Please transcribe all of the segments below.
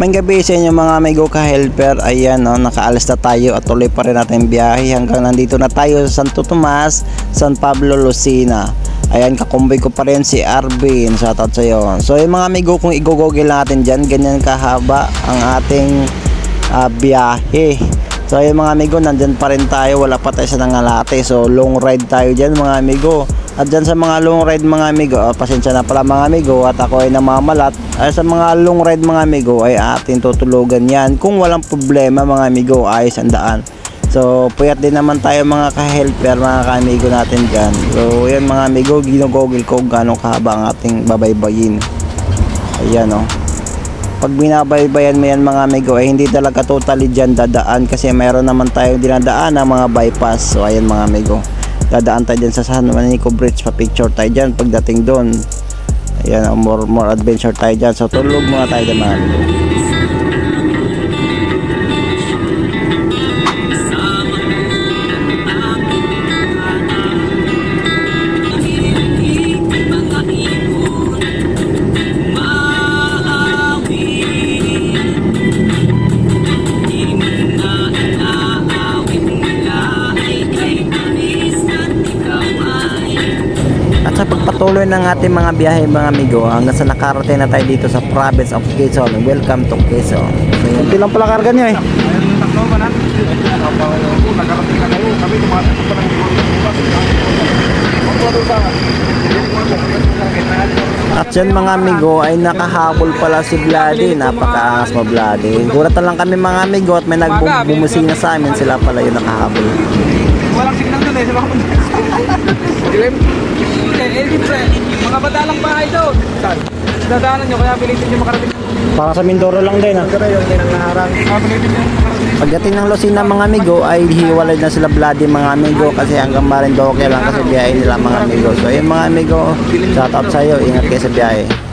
May gabi sa inyo mga amigo ka-helper. Ayan, no, nakaalis na tayo at tuloy pa rin natin biyahe hanggang nandito na tayo sa Santo Tomas, San Pablo, Lucena. Ayan, kakumboy ko pa rin si Arvin. Shoutout sa iyo. So, yung mga amigo, kung igogogel natin dyan, ganyan kahaba ang ating ah, biyahe. So, yung mga amigo, nandyan pa rin tayo. Wala pa tayo sa nangalate. So, long ride tayo dyan mga amigo. At dyan sa mga long ride mga amigo, ah, pasensya na pala mga amigo at ako ay namamalat. Ay sa mga long ride mga amigo ay ating tutulugan yan. Kung walang problema mga amigo, ayos ang daan. So, puyat din naman tayo mga ka-helper, mga ka-amigo natin dyan. So, yan mga amigo, ginugogel ko gano'ng kahaba ang ating babaybayin. Ayan o. Pag binabaybayan mo yan mga amigo, ay hindi talaga totally dyan dadaan kasi mayroon naman tayong dinadaan ng mga bypass. So, ayan mga amigo. Dadaan tayo dyan sa San Juanico Bridge, pa-picture tayo dyan pagdating doon. Ayan, more, more adventure tayo dyan. So, tulog muna tayo dyan mga amigo. Pagpatuloy ng ating mga biyahe mga amigo, hanggang sa nakarating na tayo dito sa province of Quezon. Welcome to Quezon. So, Kunti lang pala karga nyo eh. Na? Na At yan mga amigo ay nakahabol pala si Vladi. Napakaangas mo Vladi. Gulat na lang kami mga amigo at may nagbumusina sa amin. Sila pala yung nakahabol. Walang signal doon eh. Eh, libre. Mga badalang bahay. Saan? Dadaanan nyo, kaya pilitin nyo makarating. Para sa Mindoro lang din ah. Pero yun, yun ang naharang. Kaya pilitin nyo makarating. Pagdating ng Lucena mga amigo ay hiwalay na sila Vladi mga amigo kasi hanggang Marindoque lang kasi biyahe nila mga amigo. So yung mga amigo, shout out sa iyo, ingat kayo sa biyahe.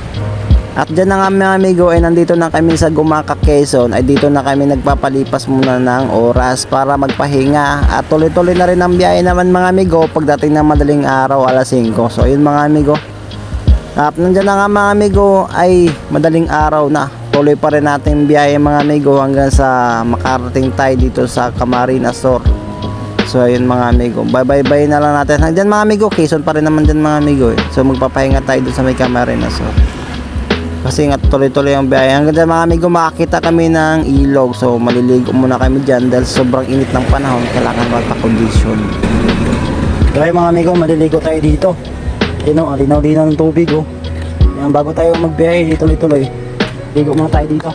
At dyan na nga mga amigo ay nandito na kami sa Gumaca, Quezon ay dito na kami nagpapalipas muna ng oras para magpahinga at tuloy-tuloy na rin ang biyahe naman mga amigo pagdating ng madaling araw alas 5. So yun mga amigo. At nandyan na nga mga amigo ay madaling araw na. Tuloy pa rin natin biyahe mga amigo hanggang sa makarating tayo dito sa Camarines Store. So ayun mga amigo, bye bye bye na lang natin. Hanggang mga amigo, Quezon pa rin naman din mga amigo. Eh. So magpapahinga tayo dun sa may Camarines Store. Kasi nga tuloy-tuloy ang biyahe. Hanggang dyan mga amigo, makakita kami ng ilog. So maliligo muna kami dyan dahil sobrang init ng panahon. Kailangan magpa-condition. Kaya mga amigo, maliligo tayo dito. Yun o, alinaw-linaw ng tubig oh. Yan, bago tayo magbiyahe, tuloy-tuloy. Ligo muna tayo dito.